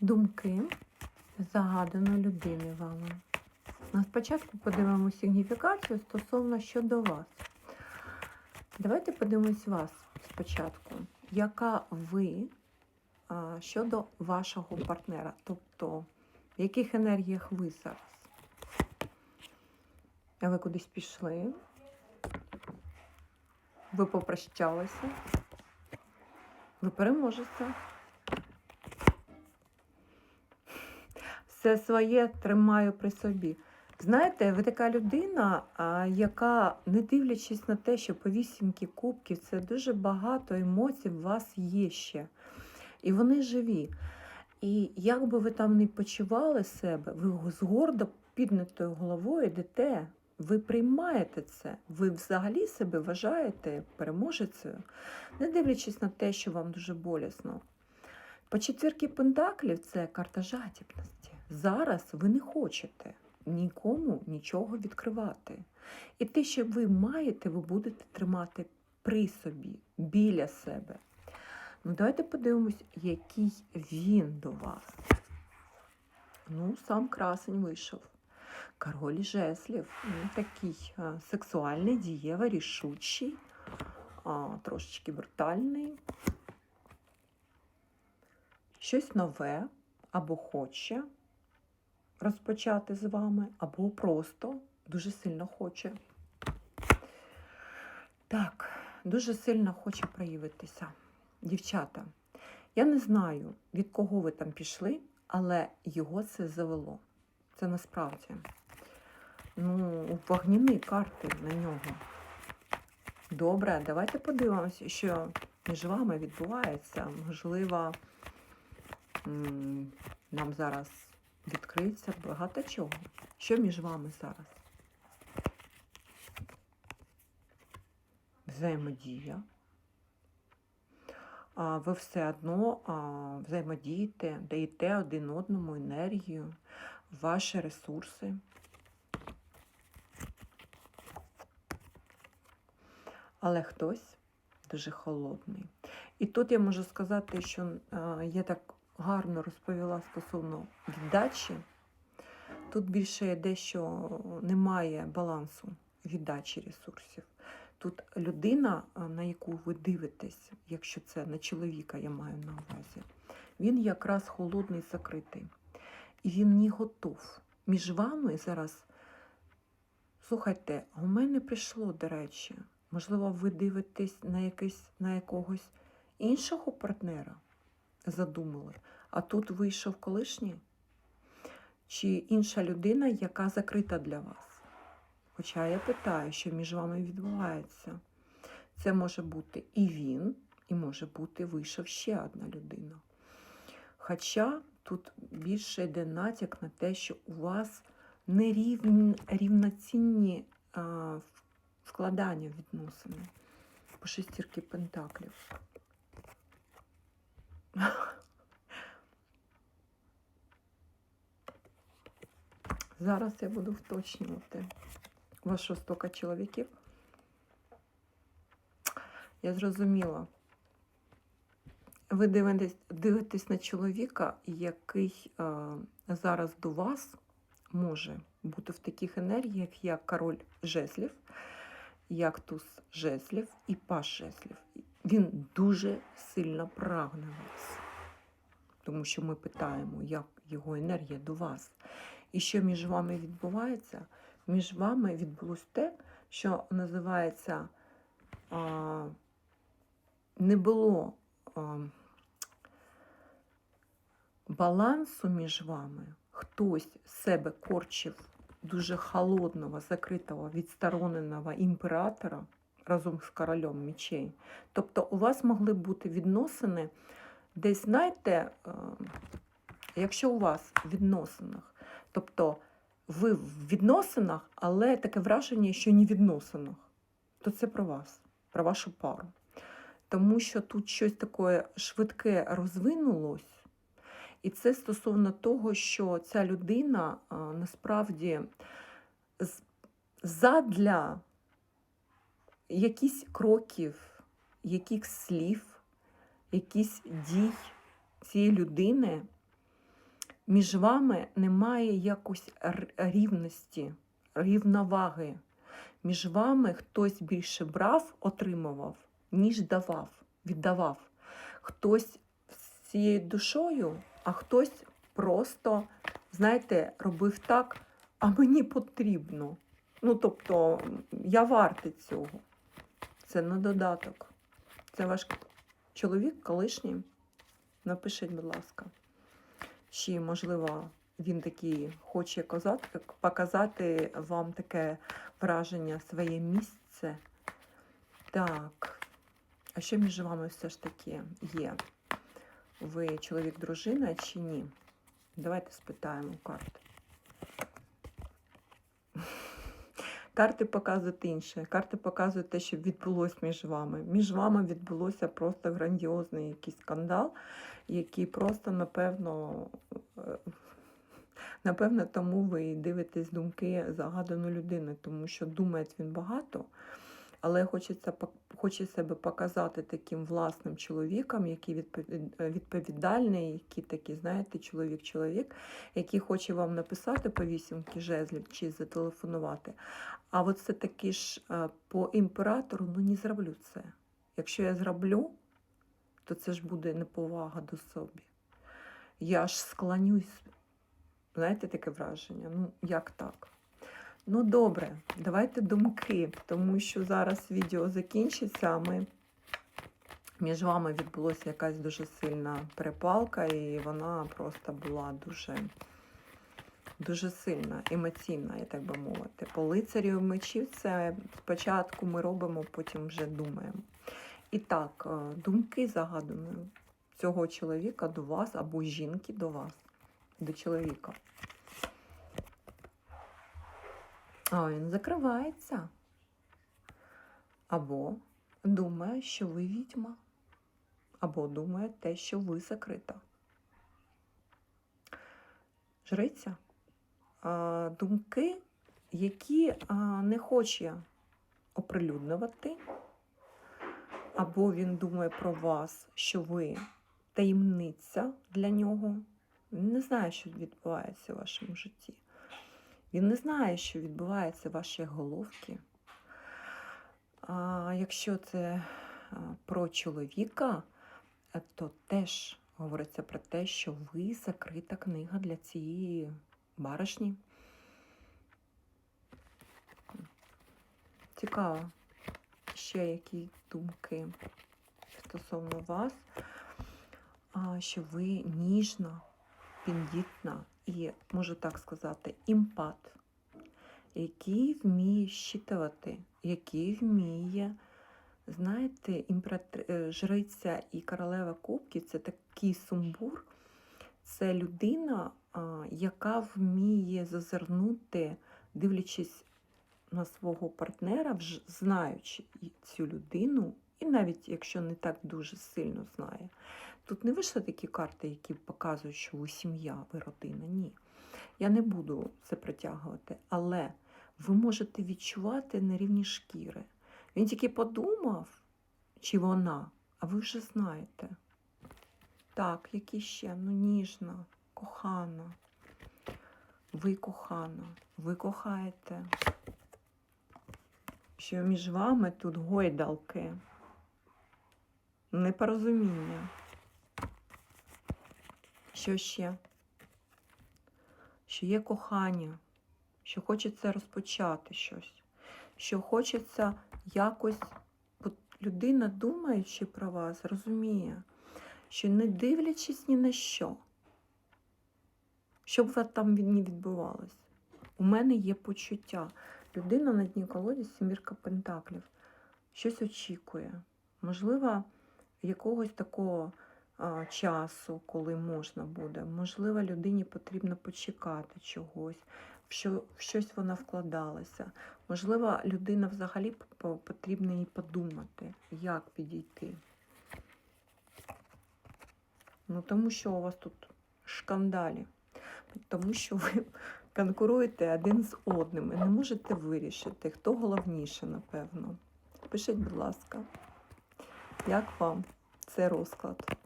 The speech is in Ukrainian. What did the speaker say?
думки загаданої людини вами. Ну, Спочатку подивимося сигніфікацію стосовно щодо вас. Давайте подивимось вас спочатку. Яка ви щодо вашого партнера? Тобто, в яких енергіях ви зараз? Ви кудись пішли? Ви попрощалися? Ви переможете. Все своє тримаю при собі. Знаєте, ви така людина, яка, не дивлячись на те, що по вісімки кубків це дуже багато емоцій в вас є ще. І вони живі. І як би ви там не почували себе, ви з гордо піднятою головою йдете, ви приймаєте це, ви взагалі себе вважаєте переможецею, не дивлячись на те, що вам дуже болісно. По четвірки пентаклів це карта жадібності. Зараз ви не хочете нікому нічого відкривати. І те, що ви маєте, ви будете тримати при собі, біля себе. Ну, давайте подивимось, який він до вас. Ну, сам красень вийшов. Король жеслів. Ну, такий а, сексуальний, дієвий, рішучий, а, трошечки брутальний. Щось нове або хоче розпочати з вами, або просто дуже сильно хоче. Так, дуже сильно хоче проявитися. Дівчата, я не знаю, від кого ви там пішли, але його це завело. Це насправді. Ну, вогняні карти на нього. Добре, давайте подивимося, що між вами відбувається. Можливо, нам зараз відкриється багато чого. Що між вами зараз? Взаємодія. Ви все одно взаємодієте, даєте один одному енергію, ваші ресурси. Але хтось дуже холодний. І тут я можу сказати, що я так гарно розповіла стосовно віддачі. Тут більше йде, що немає балансу віддачі ресурсів. Тут людина, на яку ви дивитесь, якщо це на чоловіка, я маю на увазі, він якраз холодний, закритий. І він не готов. Між вами зараз, слухайте, у мене прийшло, до речі, можливо, ви дивитесь на, якийсь, на якогось іншого партнера, задумали, а тут вийшов колишній, чи інша людина, яка закрита для вас. Хоча я питаю, що між вами відбувається. Це може бути і він, і може бути вийшов ще одна людина. Хоча тут більше йде натяк на те, що у вас нерівн, рівноцінні вкладання відносини по шестірки пентаклів. Зараз я буду вточнювати. У стока чоловіків? Я зрозуміла. Ви дивитесь, дивитесь на чоловіка, який е, зараз до вас може бути в таких енергіях, як король жезлів, як туз жезлів і паш жезлів. Він дуже сильно прагне вас, тому що ми питаємо, як його енергія до вас. І що між вами відбувається? Між вами відбулось те, що називається а, не було а, балансу між вами. Хтось себе корчив дуже холодного, закритого, відстороненого імператора разом з королем мечей. Тобто у вас могли бути відносини десь, знаєте, якщо у вас в відносинах, тобто ви в відносинах, але таке враження, що не в відносинах, то це про вас, про вашу пару. Тому що тут щось таке швидке розвинулось, і це стосовно того, що ця людина насправді задля якісь кроків, якихось слів, якісь дій цієї людини Між вами немає якось рівності, рівноваги. Між вами хтось більше брав, отримував, ніж давав, віддавав. Хтось з цією душою, а хтось просто, знаєте, робив так, а мені потрібно. Ну, тобто, я вартий цього. Це на додаток. Це ваш чоловік колишній. Напишіть, будь ласка. Чи, можливо, він такий хоче казати, показати вам таке враження, своє місце. Так. А що між вами все ж таки є? Ви чоловік-дружина чи ні? Давайте спитаємо карт. Карти показують інше. Карти показують те, що відбулося між вами. Між вами відбулося просто грандіозний якийсь скандал, який просто, напевно, е, напевно, тому ви дивитесь думки загаданої людини, тому що думає він багато, але хочеться, хоче себе показати таким власним чоловіком, який відповід- відповідальний, який такий, знаєте, чоловік-чоловік, який хоче вам написати по вісімки жезлів чи зателефонувати. А от все таки ж е, по імператору ну не зроблю це. Якщо я зроблю, то це ж буде неповага до собі. Я аж склонюсь. Знаєте, таке враження? Ну, як так? Ну, добре, давайте думки, тому що зараз відео закінчиться, а ми між вами відбулася якась дуже сильна перепалка, і вона просто була дуже, дуже сильна, емоційна, я так би мовити. По лицарю мечів це спочатку ми робимо, потім вже думаємо. І так, е, думки загаданої цього чоловіка до вас або жінки до вас, до чоловіка. А він закривається. Або думає, що ви відьма, або думає те, що ви закрита. Жриця. Думки, які не хоче оприлюднювати, або він думає про вас, що ви таємниця для нього. Він не знає, що відбувається в вашому житті. Він не знає, що відбувається в вашій головці. А якщо це про чоловіка, е, то теж говориться про те, що ви закрита книга для цієї баришні. Цікаво, ще які думки стосовно вас, що ви ніжна, піндітна і, можу так сказати, імпат, який вміє щитувати, який вміє, знаєте, е, жриця і королева кубків це такий сумбур, це людина, яка вміє зазирнути, дивлячись на свого партнера, знаючи цю людину, і навіть якщо не так дуже сильно знає. Тут не вийшли такі карти, які показують, що ви сім'я, ви родина. Ні. Я не буду це притягувати, але ви можете відчувати на рівні шкіри. Він тільки подумав, чи вона, а ви вже знаєте. Так, які ще? Ну, ніжна, кохана. Ви кохана, ви кохаєте. Що між вами тут гойдалки, непорозуміння. Що ще? Що є кохання, що хочеться розпочати щось, що хочеться якось, людина, думаючи про вас, розуміє, що не дивлячись ні на що, що б там не відбувалось, у мене є почуття. Людина на дні колоді сімірка пентаклів, щось очікує. Можливо, якогось такого а, часу, коли можна буде. Можливо, людині потрібно почекати чогось, в що в щось вона вкладалася. Можливо, людина взагалі потрібно їй подумати, як підійти. Ну, тому що у вас тут шкандалі, тому що ви конкуруєте один з одним і не можете вирішити, хто головніше, напевно. Пишіть, будь ласка, як вам цей розклад?